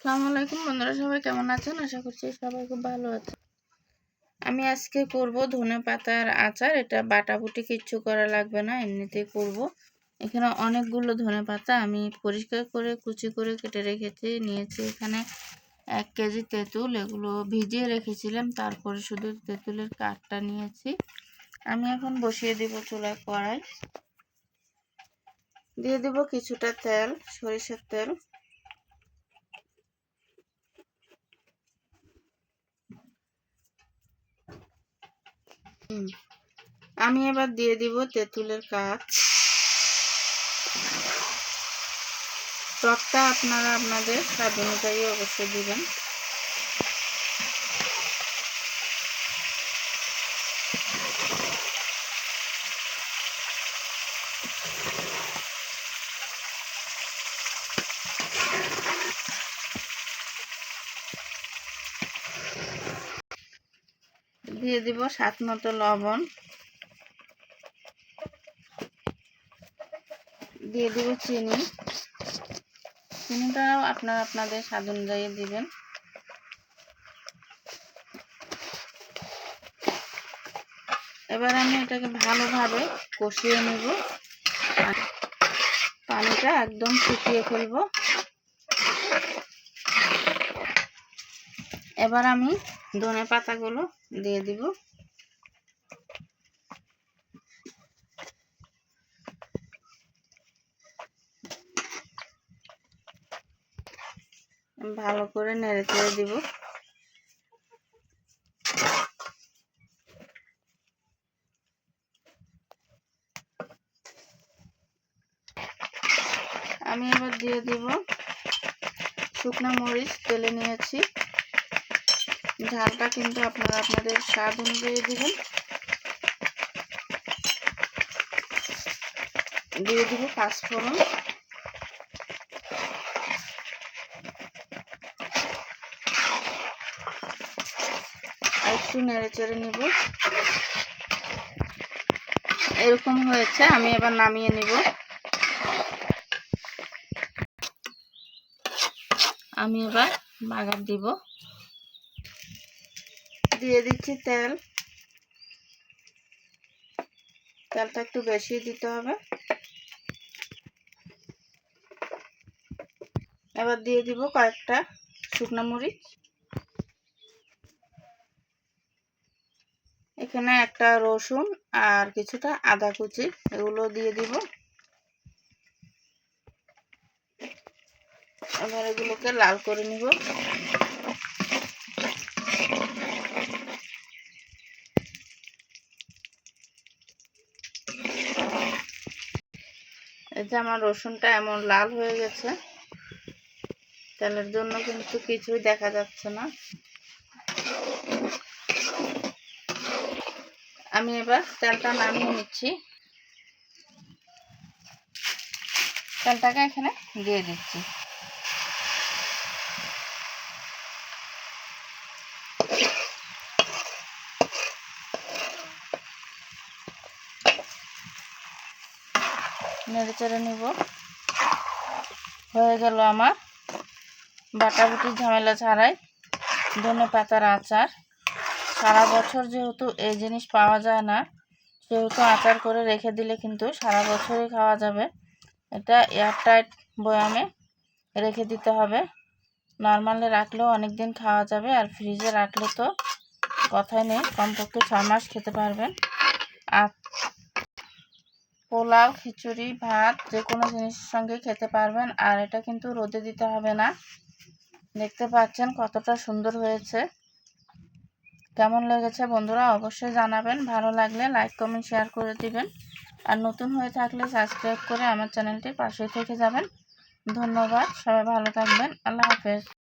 আসসালামু আলাইকুম। বন্ধুরা সবাই কেমন আছেন? আশা করছি সবাই খুব ভালো আছে আমি আজকে করব ধনে পাতার আচার। এটা বাটাবুটি কিচ্ছু করা লাগবে না, এমনিতেই করব। এখানে অনেকগুলো ধনে পাতা আমি পরিষ্কার করে, কুচি করে কেটে রেখেছি। নিয়েছি এখানে এক কেজি তেঁতুল। এগুলো ভিজিয়ে রেখেছিলাম। তারপরে শুধু তেঁতুলের কাঠটা নিয়েছি। আমি এখন বসিয়ে দিব চুলায় কড়াই। দিয়ে দেব কিছুটা তেল, সরিষার তেল। আমি এবার দিয়ে দিব তেঁতুলের কাজ। টকটা আপনারা আপনাদের স্বাদ অনুযায়ী অবশ্যই দিবেন। দিয়ে দিব সাত মতো লবণ। দিয়ে দিব চিনি। চিনিটাও আপনারা আপনাদের স্বাদ অনুযায়ী দিবেন। এবার আমি এটাকে ভালোভাবে কষিয়ে নেব। পানিটা একদম শুকিয়ে ফেলব। এবার আমি ধনে পাতাগুলো দিয়ে দিব। ভালো করে নেড়ে চেড়ে দিব। আমি এবার দিয়ে দিব শুকনো মরিচ, তেলে নিয়েছি। ঝালটা কিন্তু আপনারা আপনাদের স্বাদ অনুযায়ী দিবেন। দিয়ে দিব পাঁচফোড়ন। একটু নেড়ে চেড়ে নিব। এরকম হয়েছে, আমি এবার নামিয়ে নিব। আমি এবার বাগার দিব। দিয়ে দিচ্ছি তেল। তেলটা একটু বেশি দিতে হবে। এবার দিয়ে দিব কয়েকটা শুকনো মরিচ। এখানে একটা রসুন আর কিছুটা আদা কুচি, এগুলো দিয়ে দিব। এবার এগুলোকে লাল করে নিব। এই যে আমার রসুনটা এমন লাল হয়ে গেছে, তেলের জন্য কিন্তু কিছুই দেখা যাচ্ছে না। আমি এবার তেলটা নামিয়ে নিচ্ছি। তেলটাকে এখানে দিয়ে দিচ্ছি। নেড়ে চেড়ে নিব। হয়ে গেল আমার বাটাবুটির ঝামেলা ছাড়াই ধনে পাতার আচার। সারা বছর যেহেতু এই জিনিস পাওয়া যায় না, সেহেতু আচার করে রেখে দিলে কিন্তু সারা বছরই খাওয়া যাবে। এটা এয়ারটাইট বয়ামে রেখে দিতে হবে। নর্মালে রাখলেও অনেক দিন খাওয়া যাবে আর ফ্রিজে রাখলে তো কথাই নেই, কমপক্ষে ছয় মাস খেতে পারবেন। আর পোলাও, খিচুড়ি, ভাত যে কোনো জিনিসের সঙ্গে খেতে পারবেন। আর এটা কিন্তু রোদে দিতে হবে না। দেখতে পাচ্ছেন কতটা সুন্দর হয়েছে। কেমন লেগেছে বন্ধুরা অবশ্যই জানাবেন। ভালো লাগলে লাইক, কমেন্ট, শেয়ার করে দিবেন। আর নতুন হয়ে থাকলে সাবস্ক্রাইব করে আমার চ্যানেলটি পাশে থেকে যাবেন। ধন্যবাদ, সবাই ভালো থাকবেন। আল্লাহ হাফেজ।